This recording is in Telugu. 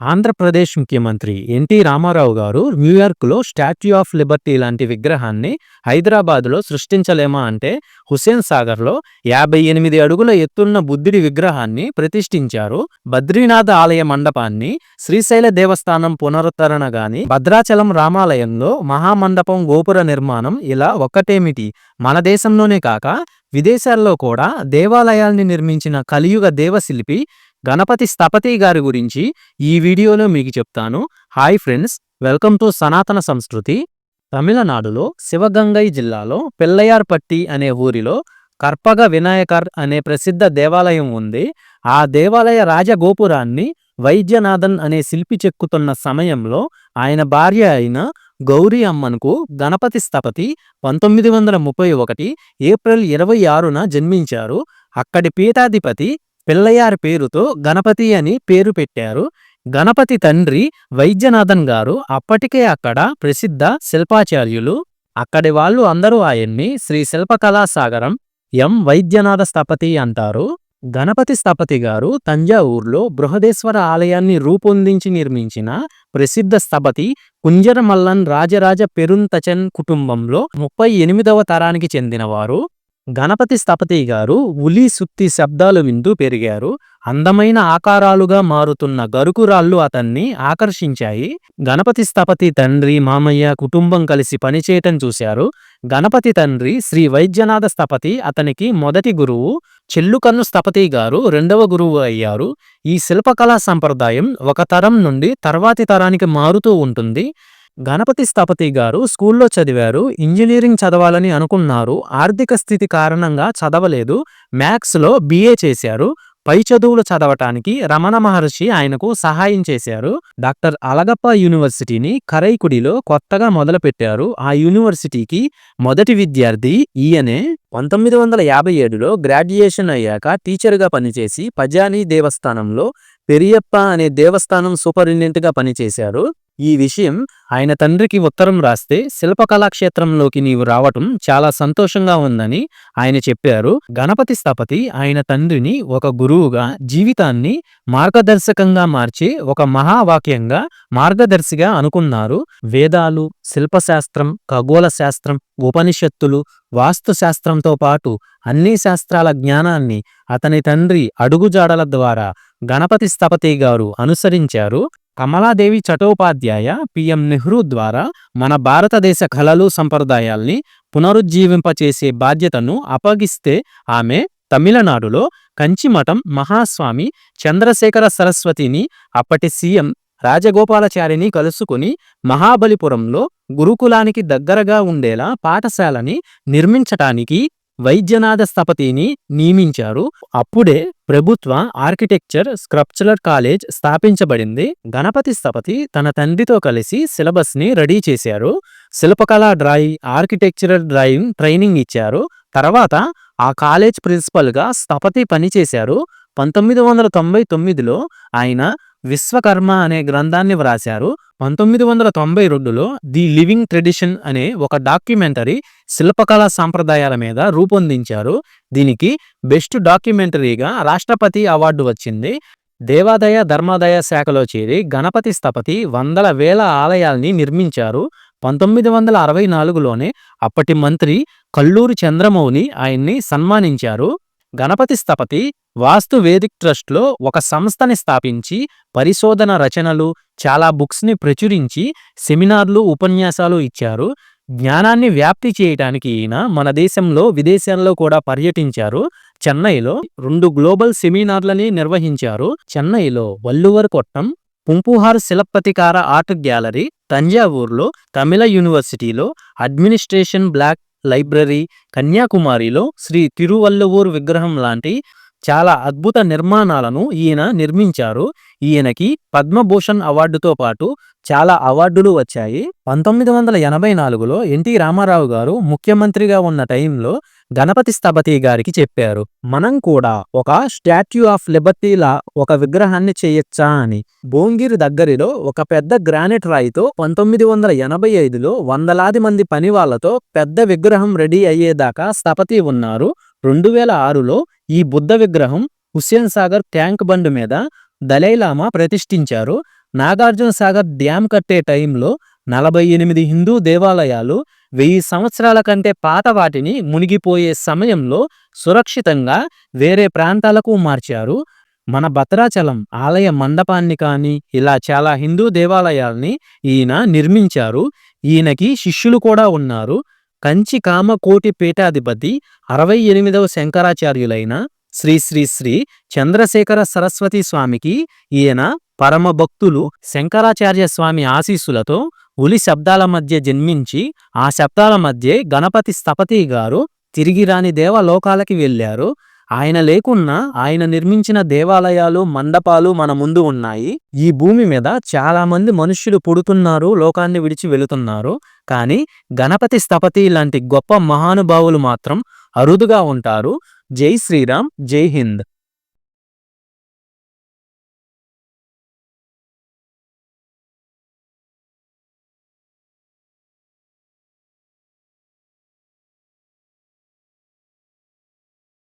ఆంధ్రప్రదేశ్ ముఖ్యమంత్రి ఎన్టీ రామారావు గారు న్యూయార్క్లో స్టాచ్యూ ఆఫ్ లిబర్టీ లాంటి విగ్రహాన్ని హైదరాబాద్లో సృష్టించలేమా అంటే హుస్సేన్ సాగర్లో యాభై ఎనిమిది అడుగుల ఎత్తున్న బుద్ధుడి విగ్రహాన్ని ప్రతిష్ఠించారు. బద్రీనాథ ఆలయ మండపాన్ని శ్రీశైల దేవస్థానం పునరుద్ధరణ గాని భద్రాచలం రామాలయంలో మహామండపం గోపుర నిర్మాణం ఇలా ఒక్కటేమిటి? మన దేశంలోనే కాక విదేశాల్లో కూడా దేవాలయాల్ని నిర్మించిన కలియుగ దేవశిల్పి గణపతి స్థపతి గారి గురించి ఈ వీడియోలో మీకు చెప్తాను. హాయ్ ఫ్రెండ్స్ వెల్కమ్ టు సనాతన సంస్కృతి. తమిళనాడులో శివగంగై జిల్లాలో పిల్లయార్పట్టి అనే ఊరిలో కర్పగ వినాయకర్ అనే ప్రసిద్ధ దేవాలయం ఉంది. ఆ దేవాలయ రాజగోపురాన్ని వైద్యనాథన్ అనే శిల్పి చెక్కుతున్న సమయంలో ఆయన భార్య అయిన గౌరీ అమ్మన్కు గణపతి స్థపతి పంతొమ్మిది వందల ముప్పై ఒకటి ఏప్రిల్ ఇరవై ఆరున జన్మించారు. అక్కడి పీఠాధిపతి పిల్లయారి పేరుతో గణపతి అని పేరు పెట్టారు. గణపతి తండ్రి వైద్యనాథన్ గారు అప్పటికే అక్కడ ప్రసిద్ధ శిల్పాచార్యులు. అక్కడి వాళ్ళు అందరూ ఆయన్ని శ్రీ శిల్పకళాసాగరం ఎం వైద్యనాథ స్థపతి అంటారు. గణపతి స్థపతి గారు తంజావూర్లో బృహదేశ్వర ఆలయాన్ని రూపొందించి నిర్మించిన ప్రసిద్ధ స్థపతి కుంజరమల్లన్ రాజరాజ పెరుంతచన్ కుటుంబంలో ముప్పై ఎనిమిదవ తరానికి చెందినవారు. గణపతి స్థపతి గారు ఉలి సుత్తి శబ్దాలు వింటూ పెరిగారు. అందమైన ఆకారాలుగా మారుతున్న గరుకురాళ్ళు అతన్ని ఆకర్షించాయి. గణపతి స్థపతి తండ్రి మామయ్య కుటుంబం కలిసి పనిచేయటం చూశారు. గణపతి తండ్రి శ్రీ వైద్యనాథ స్థపతి అతనికి మొదటి గురువు. చెల్లుకన్ను స్థపతి గారు రెండవ గురువు అయ్యారు. ఈ శిల్పకళా సంప్రదాయం ఒక తరం నుండి తర్వాతి తరానికి మారుతూ ఉంటుంది. గణపతి స్థపతి గారు స్కూల్లో చదివారు ఇంజనీరింగ్ చదవాలని అనుకున్నారు ఆర్థిక స్థితి కారణంగా చదవలేదు మ్యాథ్స్లో బీఏ చేశారు పై చదువులు చదవటానికి రమణ మహర్షి ఆయనకు సహాయం చేశారు డాక్టర్ అలగప్ప యూనివర్సిటీని కరైకుడిలో కొత్తగా మొదలుపెట్టారు ఆ యూనివర్సిటీకి మొదటి విద్యార్థి ఈయనే. పంతొమ్మిది వందల యాభై ఏడులో గ్రాడ్యుయేషన్ అయ్యాక టీచర్గా పనిచేసి పజాని దేవస్థానంలో పెరియప్ప అనే దేవస్థానం సూపరింటెండెంట్గా పనిచేశారు ఈ విషయం ఆయన తండ్రికి ఉత్తరం రాస్తే శిల్పకళాక్షేత్రంలోకి నీవు రావటం చాలా సంతోషంగా ఉందని ఆయన చెప్పారు. గణపతి స్థపతి ఆయన తండ్రిని ఒక గురువుగా జీవితాన్ని మార్గదర్శకంగా మార్చి ఒక మహావాక్యంగా మార్గదర్శిగా అనుకున్నారు. వేదాలు శిల్పశాస్త్రం ఖగోళ శాస్త్రం ఉపనిషత్తులు వాస్తుశాస్త్రంతో పాటు అన్ని శాస్త్రాల జ్ఞానాన్ని అతని తండ్రి అడుగుజాడల ద్వారా గణపతి స్థపతి గారు అనుసరించారు. కమలాదేవి చటోపాధ్యాయ పిఎం నెహ్రూ ద్వారా మన భారతదేశ కళలు సంప్రదాయాల్ని పునరుజ్జీవింపచేసే బాధ్యతను అప్పగిస్తే ఆమె తమిళనాడులో కంచిమఠం మహాస్వామి చంద్రశేఖర సరస్వతిని అప్పటి సీఎం రాజగోపాలచారిని కలుసుకుని మహాబలిపురంలో గురుకులానికి దగ్గరగా ఉండేలా పాఠశాలని నిర్మించటానికి వైద్యనాథ స్థపతిని నియమించారు. అప్పుడే ప్రభుత్వ ఆర్కిటెక్చర్ స్క్రప్చులర్ కాలేజ్ స్థాపించబడింది. గణపతి స్థపతి తన తండ్రితో కలిసి సిలబస్ని రెడీ చేశారు. శిల్పకళా డ్రాయింగ్ ఆర్కిటెక్చరల్ డ్రాయింగ్ ట్రైనింగ్ ఇచ్చారు. తర్వాత ఆ కాలేజ్ ప్రిన్సిపల్గా స్థపతి పనిచేశారు. పంతొమ్మిది వందల తొంభై తొమ్మిదిలో ఆయన విశ్వకర్మ అనే గ్రంథాన్ని వ్రాశారు. పంతొమ్మిది వందల తొంభై రెండులో ది లివింగ్ ట్రెడిషన్ అనే ఒక డాక్యుమెంటరీ శిల్పకళా సాంప్రదాయాల మీద రూపొందించారు. దీనికి బెస్ట్ డాక్యుమెంటరీగా రాష్ట్రపతి అవార్డు వచ్చింది. దేవాదాయ ధర్మాదాయ శాఖలో చేరి గణపతి స్థపతి వందల వేల ఆలయాల్ని నిర్మించారు. పంతొమ్మిది వందల అరవై నాలుగులోనే అప్పటి మంత్రి కల్లూరి చంద్రమౌని ఆయన్ని సన్మానించారు. గణపతి స్థపతి వాస్తు వేదిక్ ట్రస్ట్లో ఒక సంస్థని స్థాపించి పరిశోధన రచనలు చాలా బుక్స్ని ప్రచురించి సెమినార్లు ఉపన్యాసాలు ఇచ్చారు. జ్ఞానాన్ని వ్యాప్తి చేయటానికి ఈయన మన దేశంలో విదేశాల్లో కూడా పర్యటించారు. చెన్నైలో రెండు గ్లోబల్ సెమినార్లని నిర్వహించారు. చెన్నైలో వల్లువర్ కొట్టం పుంపుహార్ శిలప్పతికార ఆర్ట్ గ్యాలరీ తంజావూర్లో తమిళ యూనివర్సిటీలో అడ్మినిస్ట్రేషన్ బ్లాక్ లైబ్రరీ కన్యాకుమారిలో శ్రీ తిరువల్లువూర్ విగ్రహం లాంటి చాలా అద్భుత నిర్మాణాలను ఈయన నిర్మించారు. ఈయనకి పద్మభూషణ్ అవార్డుతో పాటు చాలా అవార్డులు వచ్చాయి. పంతొమ్మిది వందల ఎనభై నాలుగులో ఎన్టీ రామారావు గారు ముఖ్యమంత్రిగా ఉన్న టైంలో గణపతి స్థపతి గారికి చెప్పారు మనం కూడా ఒక స్టాట్యూ ఆఫ్ లిబర్టీలా ఒక విగ్రహాన్ని చేయొచ్చా అని. భోంగిరి దగ్గరలో ఒక పెద్ద గ్రానైట్ రాయితో పంతొమ్మిది వందల ఎనభై ఐదులో వందలాది మంది పని వాళ్ళతో పెద్ద విగ్రహం రెడీ అయ్యేదాకా స్థపతి ఉన్నారు. రెండు వేల ఆరులో ఈ బుద్ధ విగ్రహం హుస్సేన్ సాగర్ ట్యాంక్ బండ్ మీద దలైలామా ప్రతిష్ఠించారు. నాగార్జున సాగర్ డ్యామ్ కట్టే టైంలో నలభై ఎనిమిది హిందూ దేవాలయాలు వెయ్యి సంవత్సరాల కంటే పాత వాటిని మునిగిపోయే సమయంలో సురక్షితంగా వేరే ప్రాంతాలకు మార్చారు. మన భద్రాచలం ఆలయ మండపాన్ని కానీ ఇలా చాలా హిందూ దేవాలయాల్ని ఈయన నిర్మించారు. ఈయనకి శిష్యులు కూడా ఉన్నారు. కంచి కామకోటి పీఠాధిపతి అరవై ఎనిమిదవ శంకరాచార్యులైన శ్రీ శ్రీ శ్రీ చంద్రశేఖర సరస్వతి స్వామికి ఈయన పరమ భక్తులు శంకరాచార్య స్వామి ఆశీస్సులతో ఉలి శబ్దాల మధ్య జన్మించి ఆ శబ్దాల మధ్య గణపతి స్థపతి గారు తిరిగిరాని దేవలోకాలకి వెళ్ళారు. ఆయన లేకున్నా ఆయన నిర్మించిన దేవాలయాలు మండపాలు మన ముందు ఉన్నాయి. ఈ భూమి మీద చాలా మంది మనుష్యులు పుడుతున్నారు లోకాన్ని విడిచి వెళుతున్నారు. కానీ గణపతి స్థపతి లాంటి గొప్ప మహానుభావులు మాత్రం అరుదుగా ఉంటారు. జై శ్రీరామ్ జై హింద్.